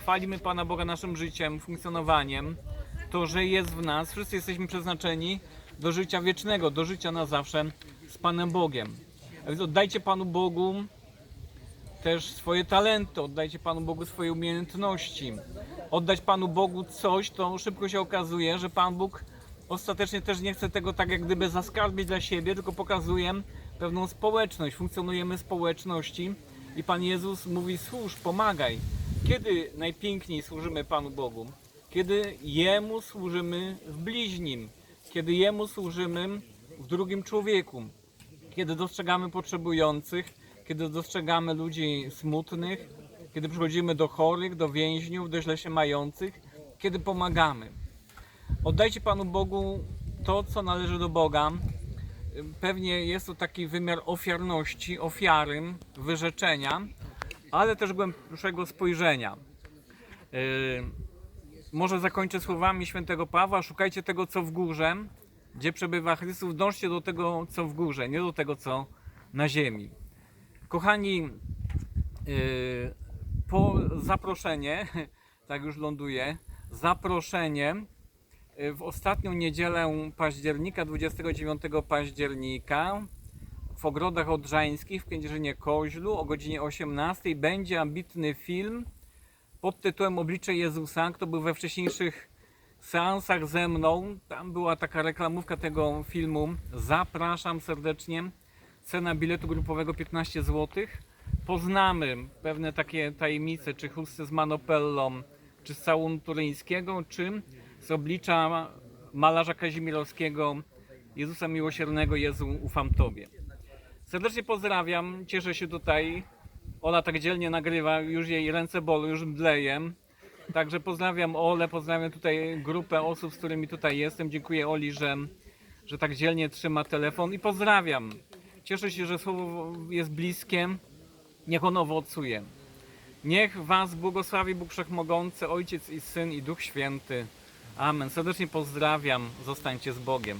Chwalimy Pana Boga naszym życiem, funkcjonowaniem. To, że jest w nas, wszyscy jesteśmy przeznaczeni do życia wiecznego, do życia na zawsze z Panem Bogiem. A więc oddajcie Panu Bogu też swoje talenty, oddajcie Panu Bogu swoje umiejętności. Oddać Panu Bogu coś, to szybko się okazuje, że Pan Bóg ostatecznie też nie chce tego tak jak gdyby zaskarbić dla siebie, tylko pokazuje pewną społeczność. Funkcjonujemy w społeczności i Pan Jezus mówi: służ, pomagaj. Kiedy najpiękniej służymy Panu Bogu? Kiedy Jemu służymy w bliźnim, kiedy Jemu służymy w drugim człowieku, kiedy dostrzegamy potrzebujących, kiedy dostrzegamy ludzi smutnych, kiedy przychodzimy do chorych, do więźniów, do źle się mających, kiedy pomagamy. Oddajcie Panu Bogu to, co należy do Boga. Pewnie jest to taki wymiar ofiarności, ofiary, wyrzeczenia, ale też głębszego spojrzenia. Yy, może zakończę słowami świętego Pawła: Szukajcie tego, co w górze, gdzie przebywa Chrystus, dążcie do tego, co w górze, nie do tego, co na ziemi. Kochani, yy, po zaproszenie, tak już ląduje, zaproszenie yy, w ostatnią niedzielę października, 29 października w ogrodach odrzańskich w Kędzierzynie Koźlu o godzinie 18 będzie ambitny film pod tytułem Oblicze Jezusa. Kto był we wcześniejszych seansach ze mną, tam była taka reklamówka tego filmu. Zapraszam serdecznie. Cena biletu grupowego 15 zł. Poznamy pewne takie tajemnice, czy chusty z Manopellą, czy z całunu turyńskiego, czy z oblicza malarza Kazimierowskiego Jezusa Miłosiernego Jezu ufam Tobie. Serdecznie pozdrawiam, cieszę się tutaj. Ola tak dzielnie nagrywa, już jej ręce bolą, już mdleję. Także pozdrawiam Olę, pozdrawiam tutaj grupę osób, z którymi tutaj jestem. Dziękuję Oli, że, że tak dzielnie trzyma telefon i pozdrawiam. Cieszę się, że słowo jest bliskie. Niech ono owocuje. Niech Was błogosławi Bóg Wszechmogący, Ojciec i Syn i Duch Święty. Amen. Serdecznie pozdrawiam. Zostańcie z Bogiem.